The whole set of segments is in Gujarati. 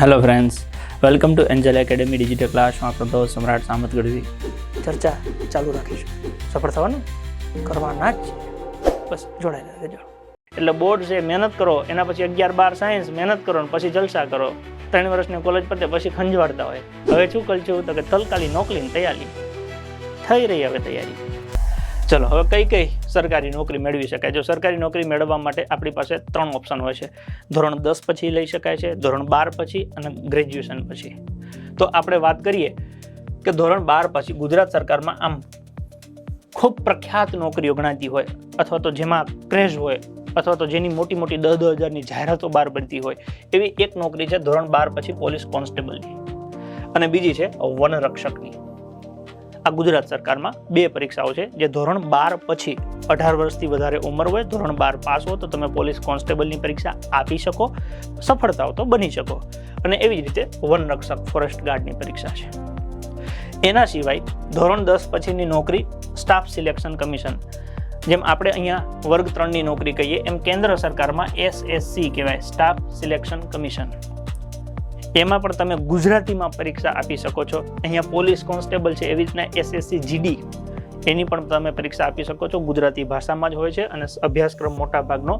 Hello friends welcome to Angel academy digital ક્લાસમાં આપણો દોસ્ત સમ્રાટ સામત ગઢવી. ચર્ચા ચાલુ રાખીશું. સફળ થવાનું? કરવાના જ. બસ જોડાયેલા રહેજો એટલે બોર્ડ છે મહેનત કરો એના પછી અગિયાર બાર સાયન્સ મહેનત કરો ને પછી જલસા કરો. ત્રણ વર્ષની કોલેજ પતે પછી ખંજવાળતા હોય. હવે શું કરશું? તો કે તલકાલી નોકરીની તૈયારી. થઈ રહી હવે તૈયારી. ચલો, હવે કઈ કઈ સરકારી નોકરી મેળવી શકાય? જો સરકારી નોકરી મેળવવા માટે આપણી પાસે ત્રણ ઓપ્શન હોય છે. ધોરણ દસ પછી લઈ શકાય છે, ધોરણ બાર પછી અને ગ્રેજ્યુએશન પછી. તો આપણે વાત કરીએ કે ધોરણ બાર પછી ગુજરાત સરકારમાં આમ ખૂબ પ્રખ્યાત નોકરીઓ ગણાતી હોય, અથવા તો જેમાં ક્રેઝ હોય, અથવા તો જેની મોટી મોટી દસ દસ હજારની જાહેરાતો બહાર પડતી હોય, એવી એક નોકરી છે ધોરણ બાર પછી પોલીસ કોન્સ્ટેબલની. અને બીજી છે વનરક્ષકની. આ ગુજરાત સરકારમાં બે પરીક્ષાઓ છે, જે ધોરણ બાર પછી અઢાર વર્ષથી વધારે ઉંમર હોય, ધોરણ બાર પાસ હો તો તમે પોલીસ કોન્સ્ટેબલની પરીક્ષા આપી શકો, સફળતાઓ તો બની શકો. અને એવી જ રીતે વનરક્ષક ફોરેસ્ટ ગાર્ડની પરીક્ષા છે. એના સિવાય ધોરણ દસ પછીની નોકરી સ્ટાફ સિલેક્શન કમિશન, જેમ આપણે અહીંયા વર્ગ ત્રણની નોકરી કહીએ, એમ કેન્દ્ર સરકારમાં એસએસસી કહેવાય, સ્ટાફ સિલેક્શન કમિશન. એમાં પણ તમે ગુજરાતીમાં પરીક્ષા આપી શકો છો. અહીંયા પોલીસ કોન્સ્ટેબલ છે, એવી રીતના એસએસસી જીડી એની પણ તમે પરીક્ષા આપી શકો છો. ગુજરાતી ભાષામાં જ હોય છે અને અભ્યાસક્રમ મોટા ભાગનો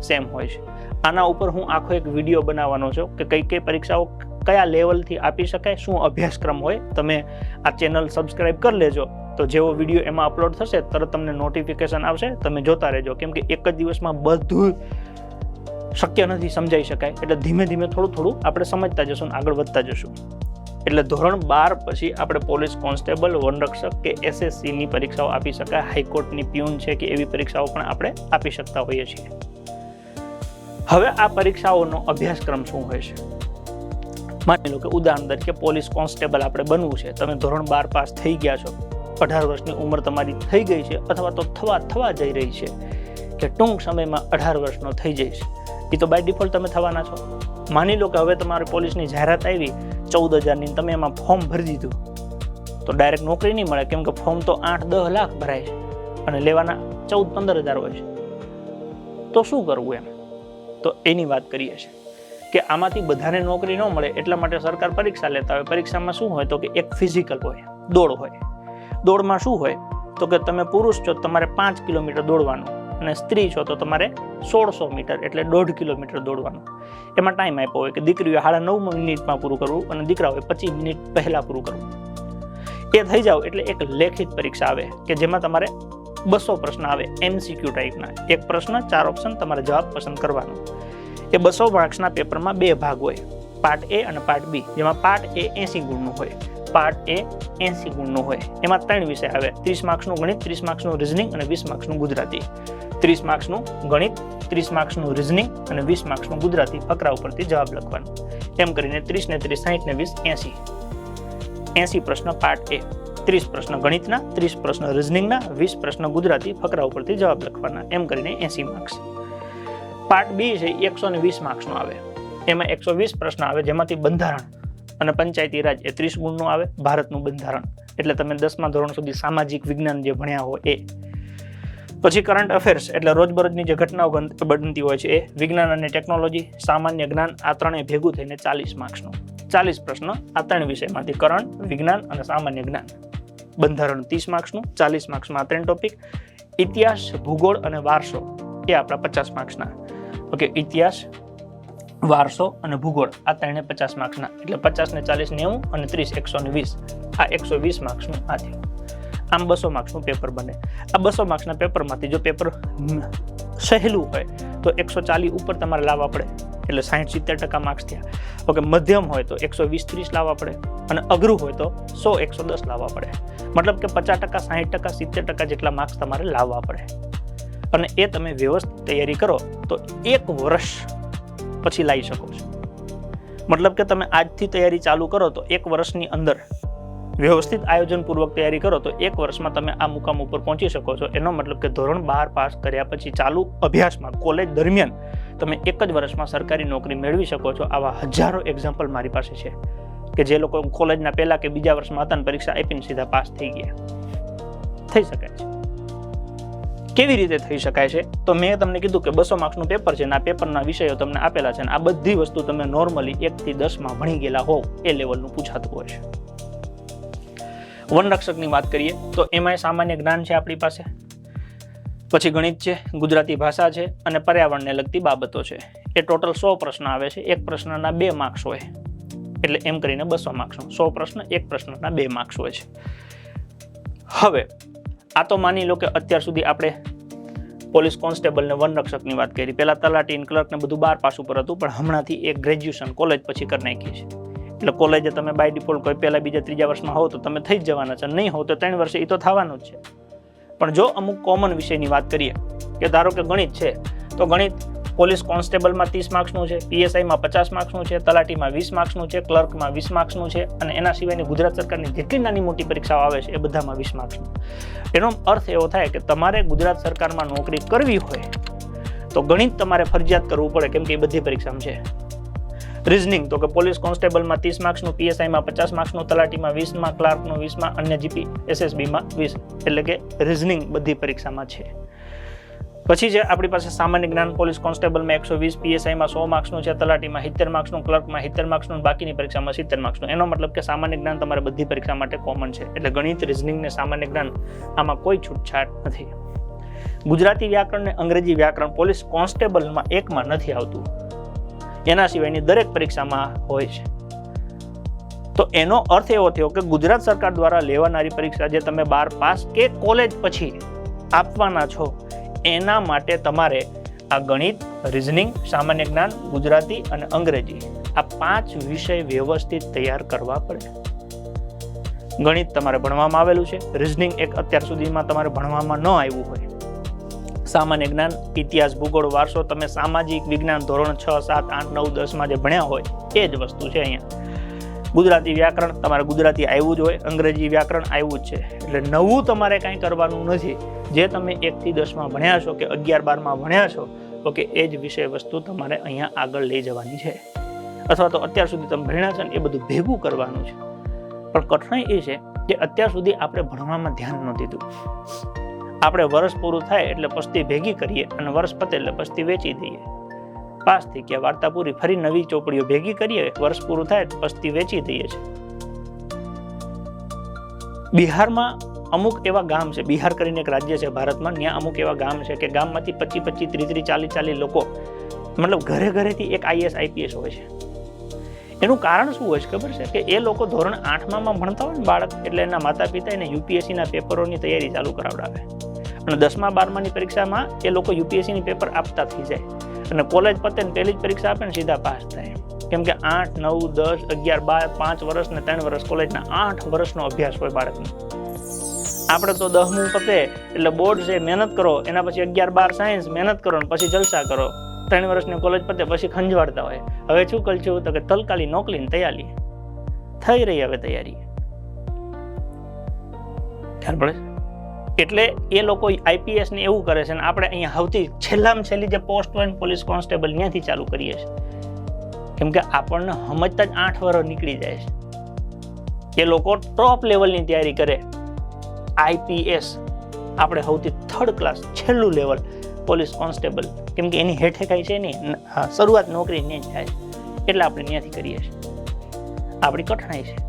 સેમ હોય છે. આના ઉપર હું આખો એક વીડિયો બનાવવાનો છું કે કઈ કઈ પરીક્ષાઓ કયા લેવલથી આપી શકાય, શું અભ્યાસક્રમ હોય, તમે આ ચેનલ સબસ્ક્રાઇબ કરી લેજો. તો જેવો વીડિયો એમાં અપલોડ થશે, તરત તમને નોટિફિકેશન આવશે. તમે જોતા રહેજો. કેમ કે એક જ દિવસમાં બધું શક્ય નથી સમજાઈ શકાય. એટલે ધીમે ધીમે થોડું થોડું આપણે સમજતા જશું અને આગળ વધતા જશું. એટલે ધોરણ બાર પછી આપણે પોલીસ કોન્સ્ટેબલ વનરક્ષક કે એસએસસીની પરીક્ષાઓ આપી શકાય. હાઈકોર્ટની પ્યુન છે કે એવી પરીક્ષાઓ પણ આપણે આપી શકતા હોઈએ છીએ. હવે આ પરીક્ષાઓનો અભ્યાસક્રમ શું હોય છે? માની લો કે ઉદાહરણ તરીકે પોલીસ કોન્સ્ટેબલ આપણે બનવું છે. તમે ધોરણ બાર પાસ થઈ ગયા છો. અઢાર વર્ષની ઉંમર તમારી થઈ ગઈ છે અથવા તો થવા થવા જઈ રહી છે. કે ટૂંક સમયમાં અઢાર વર્ષનો થઈ જઈશ. એ તો બાય ડિફોલ્ટ તમે થવાના છો. માની લો કે હવે તમારી પોલીસની જાહેરાત આવી ચૌદ હજારની તમે એમાં ફોર્મ ભરી દીધું. તો ડાયરેક્ટ નોકરી નહીં મળે, કેમ કે ફોર્મ તો આઠ દસ લાખ ભરાય છે અને લેવાના ચૌદ પંદર હજાર હોય છે. તો શું કરવું એમ? તો એની વાત કરીએ છીએ કે આમાંથી બધાને નોકરી ન મળે એટલા માટે સરકાર પરીક્ષા લેતા હોય. પરીક્ષામાં શું હોય તો કે એક ફિઝિકલ હોય, દોડ હોય. દોડમાં શું હોય તો કે તમે પુરુષ છો, તમારે પાંચ કિલોમીટર દોડવાનું. અને સ્ત્રી છો તો તમારે સોળસો મીટર એટલે દોઢ કિલોમીટર દોડવાનું. એમાં ટાઈમ આપ્યો હોય કે દીકરીઓ સાડા નવ મિનિટમાં પૂરું કરવું અને દીકરાઓએ પચીસ મિનિટ પહેલાં પૂરું કરવું. એ થઈ જાવ એટલે એક લેખિત પરીક્ષા આવે કે જેમાં તમારે બસો પ્રશ્ન આવે એમસીક્યુ ટાઈપના એક પ્રશ્ન, ચાર ઓપ્શન તમારે જવાબ પસંદ કરવાનો. એ બસો માર્ક્સના પેપરમાં બે ભાગ હોય પાર્ટ એ અને પાર્ટ બી જેમાં પાર્ટ એ એંસી ગુણનું હોય પાર્ટ એ એંસી ગુણનું હોય. એમાં ત્રણ વિષય આવે, ત્રીસ માર્ક્સનું ગણિત, ત્રીસ માર્ક્સનું રિઝનિંગ અને વીસ માર્ક્સનું ગુજરાતી. ત્રીસ માર્ક્સનું ગણિત, ત્રીસ માર્ક્સનું રિઝનિંગ અને વીસ માર્ક્સનું ગુજરાતી ફકરા ઉપરથી જવાબ લખવાનો. એમ કરીને ત્રીસ ને ત્રીસ, સાહીઠ ને વીસ, એંસી. એંસી પ્રશ્ન પાર્ટ એ. ત્રીસ પ્રશ્ન ગણિતના, ત્રીસ પ્રશ્ન રિઝનિંગના વીસ પ્રશ્ન ગુજરાતી ફકરા ઉપરથી જવાબ લખવાના. એમ કરીને એંસી માર્ક્સ. પાર્ટ બી છે, એકસો ને વીસ માર્ક્સનો આવે. એમાં એકસો વીસ પ્રશ્ન આવે, જેમાંથી બંધારણ અને પંચાયતી રાજ એ ત્રીસ ગુણનું આવે, ભારતનું બંધારણ. એટલે તમે દસમા ધોરણ સુધી સામાજિક વિજ્ઞાન જે ભણ્યા હો એ. પછી કરંટ અફેર્સ એટલે રોજબરોજની જે ઘટનાઓ બનતી હોય છે એ વિજ્ઞાન અને ટેકનોલોજી સામાન્ય જ્ઞાન આ ત્રણેય ભેગું થઈને ચાલીસ માર્ક્સનું. ચાલીસ પ્રશ્ન આ ત્રણ વિષયમાંથી કરંટ વિજ્ઞાન અને સામાન્ય જ્ઞાન. બંધારણ ત્રીસ માર્ક્સનું, ચાલીસ માર્ક્સમાં આ ત્રણ ટોપિક ઇતિહાસ, ભૂગોળ અને વારસો એ આપણા પચાસ માર્ક્સના. ઓકે ઇતિહાસ, વારસો અને ભૂગોળ આ ત્રણે પચાસ માર્ક્સના. એટલે પચાસ ને ચાલીસ નેવું અને ત્રીસ એકસો ને વીસ. આ એકસો વીસ માર્ક્સનું આ થયું. આમ બસો માર્ક્સનું પેપર બને. આ બસો માર્ક્સના પેપરમાંથી જો પેપર સહેલું હોય, તો એકસો ચાલીસ ઉપર તમારે લાવવા પડે. એટલે સાહીઠ સિત્તેર ટકા માર્ક્સ થયા. ઓકે, મધ્યમ હોય તો એકસો વીસ ત્રીસ લાવવા પડે અને અઘરું હોય તો સો એકસો દસ લાવવા પડે. મતલબ કે પચાસ ટકા સાઠ ટકા, સિત્તેર ટકા જેટલા માર્ક્સ તમારે લાવવા પડે. અને એ તમે વ્યવસ્થિત તૈયારી કરો, તો એક વર્ષ પછી લાવી શકો છો. મતલબ કે તમે આજથી તૈયારી ચાલુ કરો, તો એક વર્ષની અંદર વ્યવસ્થિત આયોજનપૂર્વક તૈયારી કરો, તો એક વર્ષમાં તમે આ મુકામ ઉપર પહોંચી શકો છો. એનો મતલબ કે ધોરણ બાર પાસ કર્યા પછી ચાલુ અભ્યાસમાં, કોલેજ દરમિયાન તમે એક જ વર્ષમાં સરકારી નોકરી મેળવી શકો છો. આવા હજારો એક્ઝામ્પલ મારી પાસે છે કે જે લોકો કોલેજના પહેલાં કે બીજા વર્ષમાં હતા પરીક્ષા આપીને સીધા પાસ થઈ ગયા. થઈ શકાય છે. કેવી રીતે થઈ શકાય છે? તો મેં તમને કીધું કે બસો માર્ક્સનું પેપર છે અને આ પેપરના વિષયો તમને આપેલા છે અને આ બધી વસ્તુ તમે નોર્મલી એકથી દસમાં ભણી ગયેલા હોવ એ લેવલનું પૂછાતું હોય છે. વનરક્ષકની વાત કરીએ, તો એમાંય સામાન્ય જ્ઞાન છે આપણી પાસે? પછી ગણિત છે, ગુજરાતી ભાષા છે અને પર્યાવરણને લગતી બાબતો છે. એ ટોટલ સો પ્રશ્ન આવે છે, એક પ્રશ્નના બે માર્ક્સ હોય. એટલે એમ કરીને બસો માર્ક્સનો સો પ્રશ્ન, એક પ્રશ્નના બે માર્ક્સ હોય છે. હવે, આ તો માની લો કે અત્યાર સુધી આપણે પોલીસ કોન્સ્ટેબલ ને વનરક્ષકની વાત કરી. પહેલાં તલાટી ક્લર્ક ને બધું બાર પાસ ઉપર હતું, પણ હમણાંથી એક ગ્રેજ્યુએશન કોલેજ પછી કરી નાખી છે. એટલે કોલેજે તમે બાય ડિફોલ્ટ કોઈ પહેલાં બીજા ત્રીજા વર્ષમાં હોવ તો તમે થઈ જ જવાના છે. નહીં હોવ તો ત્રણ વર્ષે એ તો થવાનું જ છે. પણ જો અમુક કોમન વિષયની વાત કરીએ કે ધારો કે ગણિત છે, તો ગણિત પોલીસ કોન્સ્ટેબલમાં ત્રીસ માર્ક્સનું છે, પીએસઆઈમાં પચાસ માર્ક્સનું છે, તલાટીમાં વીસ માર્ક્સનું છે, ક્લર્કમાં વીસ માર્ક્સનું છે અને એના સિવાયની ગુજરાત સરકારની જેટલી નાની મોટી પરીક્ષાઓ આવે છે એ બધામાં વીસ માર્ક્સનું. એનો અર્થ એવો થાય કે તમારે ગુજરાત સરકારમાં નોકરી કરવી હોય તો ગણિત તમારે ફરજિયાત કરવું પડે કેમ કે એ બધી પરીક્ષામાં છે. રિઝનિંગ તો કે પોલીસ કોન્સ્ટેબલમાં ત્રીસ માર્ક્સનું પીએસઆઈમાં પચાસ માર્ક્સનું, તલાટીમાં વીસમાં, ક્લાર્કનું વીસમાં અન્ય જીપી એસએસબીમાં વીસ. એટલે કે રિઝનિંગ બધી પરીક્ષામાં છે. પછી જે આપણી પાસે સામાન્ય જ્ઞાન પોલીસ કોન્સ્ટેબલમાં એકસો વીસ, પીએસઆઈમાં સો માર્ક્સનું છે, તલાટીમાં સિત્તેર માર્ક્સનું, ક્લર્કમાં સિત્તેર માર્ક્સનું, બાકીની પરીક્ષામાં સિત્તેર માર્ક્સનું. એનો મતલબ કે સામાન્ય જ્ઞાન તમારે બધી પરીક્ષા માટે કોમન છે. એટલે ગણિત રિઝનિંગ ને સામાન્ય જ્ઞાન આમાં કોઈ છૂટછાટ નથી. ગુજરાતી વ્યાકરણ ને અંગ્રેજી વ્યાકરણ પોલીસ કોન્સ્ટેબલમાં એકમાં નથી આવતું. એના સિવાયની દરેક પરીક્ષામાં હોય છે. તો એનો અર્થ એવો થયો કે ગુજરાત સરકાર દ્વારા લેવાનારી પરીક્ષા જે તમે બાર પાસ કે કોલેજ પછી આપવાના છો, એના માટે તમારે આ ગણિત રિઝનિંગ સામાન્ય જ્ઞાન, ગુજરાતી અને અંગ્રેજી આ પાંચ વિષય વ્યવસ્થિત તૈયાર કરવા પડે. ગણિત તમારે ભણવામાં આવેલું છે રિઝનિંગ એક અત્યાર સુધીમાં તમારે ભણવામાં ન આવ્યું હોય. સામાન્ય જ્ઞાન, ઇતિહાસ, ભૂગોળ, વારસો, તમે સામાજિક વિજ્ઞાન, ધોરણ છ, સાત, આઠ, નવ દસમાં જે ભણ્યા હોય, એ જ વસ્તુ છે અહીંયા. ગુજરાતી વ્યાકરણ તમારે ગુજરાતી આવ્યું જ હોય, અંગ્રેજી વ્યાકરણ આવ્યું જ છે. એટલે નવું તમારે કાંઈ કરવાનું નથી. જે તમે એકથી દસમાં ભણ્યા છો કે અગિયાર બારમાં ભણ્યા છો, તો કે એ જ વિષય વસ્તુ તમારે અહીંયા આગળ લઈ જવાની છે. અથવા તો અત્યાર સુધી તમે ભણ્યા છો ને એ બધું ભેગું કરવાનું છે. પણ કઠણાઈ એ છે કે અત્યાર સુધી આપણે ભણવામાં ધ્યાન ન દીધું. આપણે વર્ષ પૂરું થાય એટલે પસ્તી ભેગી કરીએ અને વર્ષ પતે એટલે પસ્તી વેચી દઈએ. પાસ થઈ ગયા વાર્તા પૂરી ફરી નવી ચોપડીઓ ભેગી કરીએ, વર્ષ પૂરું થાય પસ્તી વેચી દઈએ છે બિહારમાં અમુક એવા ગામ છે, બિહાર કરીને એક રાજ્ય છે ભારતમાં, ત્યાં અમુક એવા ગામ છે કે ગામમાંથી પચીસ પચીસ ત્રીસ ત્રીસ ચાલીસ ચાલીસ લોકો, મતલબ ઘરે ઘરેથી એક આઈએસ આઈપીએસ હોય છે. એનું કારણ શું હોય છે ખબર છે? કે એ લોકો ધોરણ આઠમાં ભણતા હોય ને બાળક, એટલે એના માતા પિતા એને યુપીએસસીના પેપરોની તૈયારી ચાલુ કરાવડાવે. અને દસમા, બારમાની પરીક્ષામાં એ લોકો યુપીએસસીની પેપર આપતા થઈ જાય. અને કોલેજ પતે ને પહેલી જ પરીક્ષા આપે ને સીધા પાસ થાય કેમ કે આઠ, નવ, દસ, અગિયાર, બાર, પાંચ વર્ષ ને ત્રણ વર્ષ કોલેજના આઠ વર્ષનો અભ્યાસ હોય બાળકનો. આપણે તો દસમું પતે એટલે બોર્ડ છે મહેનત કરો, એના પછી અગિયાર, બાર સાયન્સ મહેનત કરો ને પછી જલસા કરો. ત્રણ વર્ષની કોલેજ પતે પછી ખંજવાળતા હોય. હવે શું કરશું? તો કે તલકાલી નોકરીની તૈયારી. થઈ રહી હવે તૈયારી. ખ્યાલ પડે? એટલે એ લોકો આઈપીએસ ને એવું કરે છે ને આપણે અહીંયા સૌથી છેલ્લામાં છેલ્લી જે પોસ્ટ હોય ને પોલીસ કોન્સ્ટેબલ, ત્યાંથી ચાલુ કરીએ છીએ. કેમ કે આપણને સમજતા જ આઠ વર્ષ નીકળી જાય છે. એ લોકો ટોપ લેવલની તૈયારી કરે. આઈપીએસ આપણે સૌથી થર્ડ ક્લાસ છેલ્લું લેવલ પોલીસ કોન્સ્ટેબલ. કેમ કે એની હેઠે કાંઈ છે નહીં. શરૂઆત નોકરી ને જ થાય એટલે આપણે ત્યાંથી કરીએ છીએ. આપણી કઠણાઈ છે.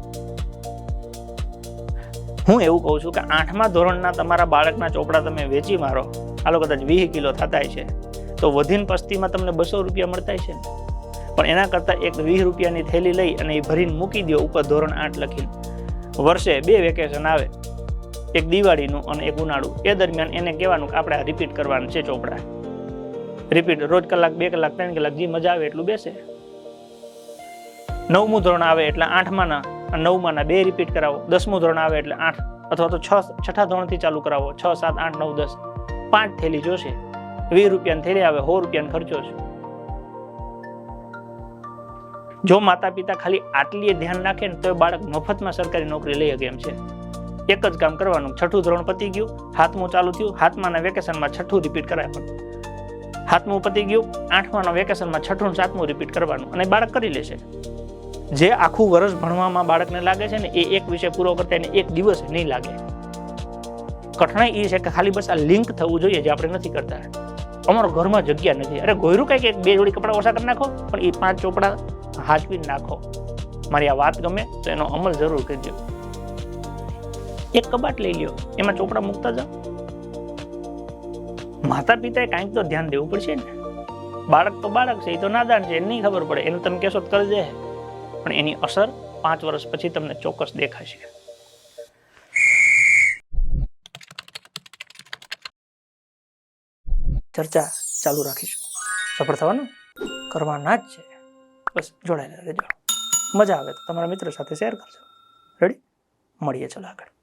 હું એવું કહું છું કે આઠમા ધોરણના તમારા બાળકના ચોપડા તમે વેચી મારો. આલો કદાચ વીસ કિલો થતા છે. તો વધીને પસ્તીમાં તમને બસો રૂપિયા મળતા છે પણ એના કરતાં એક વીસ રૂપિયાની થેલી લઈ અને એ ભરીને મૂકી દો ઉપર ધોરણ આઠ લખીને. વર્ષે બે વેકેશન આવે. એક દિવાળીનું અને એક ઉનાળું. એ દરમિયાન એને કહેવાનું કે આપણે આ રિપીટ કરવાનું છે ચોપડા. રિપીટ રોજ કલાક, બે કલાક, ત્રણ કલાક, જે મજા આવે એટલું બેસે. નવમું ધોરણ આવે એટલે આઠમાના નવમાંના બે રિપીટ કરાવો. દસમું ધોરણ આવે એટલે આઠ. અથવા તો છ, છઠ્ઠા ધોરણથી ચાલુ કરાવો. છ, સાત, આઠ, નવ, દસ. પાંચ થેલી જોશે. વીસ રૂપિયાની થેલી આવે, સો રૂપિયાનો ખર્ચો છે જો માતા પિતા ખાલી આટલી ધ્યાન નાખે ને તો બાળક મફતમાં સરકારી નોકરી લઈ શકે એમ છે. એક જ કામ કરવાનું. છઠ્ઠું ધોરણ પતી ગયું. હાથમું ચાલુ થયું. હાથમાંના વેકેશનમાં છઠ્ઠું રિપીટ કરાય પણ. હાથમું પતી ગયું. આઠમાના વેકેશનમાં છઠ્ઠું સાતમું રિપીટ કરવાનું. અને બાળક કરી લેશે. જે આખું વર્ષ ભણવામાં બાળકને લાગે છે ને એ એક વિષય પૂરો કરતા એને એક દિવસ નહીં લાગે. કઠણાઈ એ છે કે ખાલી બસ આ લિંક થવું જોઈએ જે આપણે નથી કરતા. અમારો ઘરમાં જગ્યા નથી. અરે ગોયરું કંઈક એક બે જોડી કપડાં ઓછા કરી નાખો, પણ એ પાંચ ચોપડા હાચવી નાખો. મારી આ વાત ગમે તો એનો અમલ જરૂર કરજો. એક કબાટ લઈ લ્યો, એમાં ચોપડા મૂકતા જાઓ. માતા પિતાએ કાંઈક તો ધ્યાન દેવું પડશે ને. બાળક તો બાળક છે એ તો નાદાન છે, એને નહીં ખબર પડે. એનું તમે કહેશો તો કરી દે. પણ એની અસર પાંચ વર્ષ પછી તમને ચોક્કસ દેખાશે ચર્ચા ચાલુ રાખીશું. સફળ થવાનું? કરવાના જ છે. બસ જોડાયેલા રહેજો. મજા આવે તો તમારા મિત્રો સાથે શેર કરજો. રેડી મળીએ ચલો આગળ.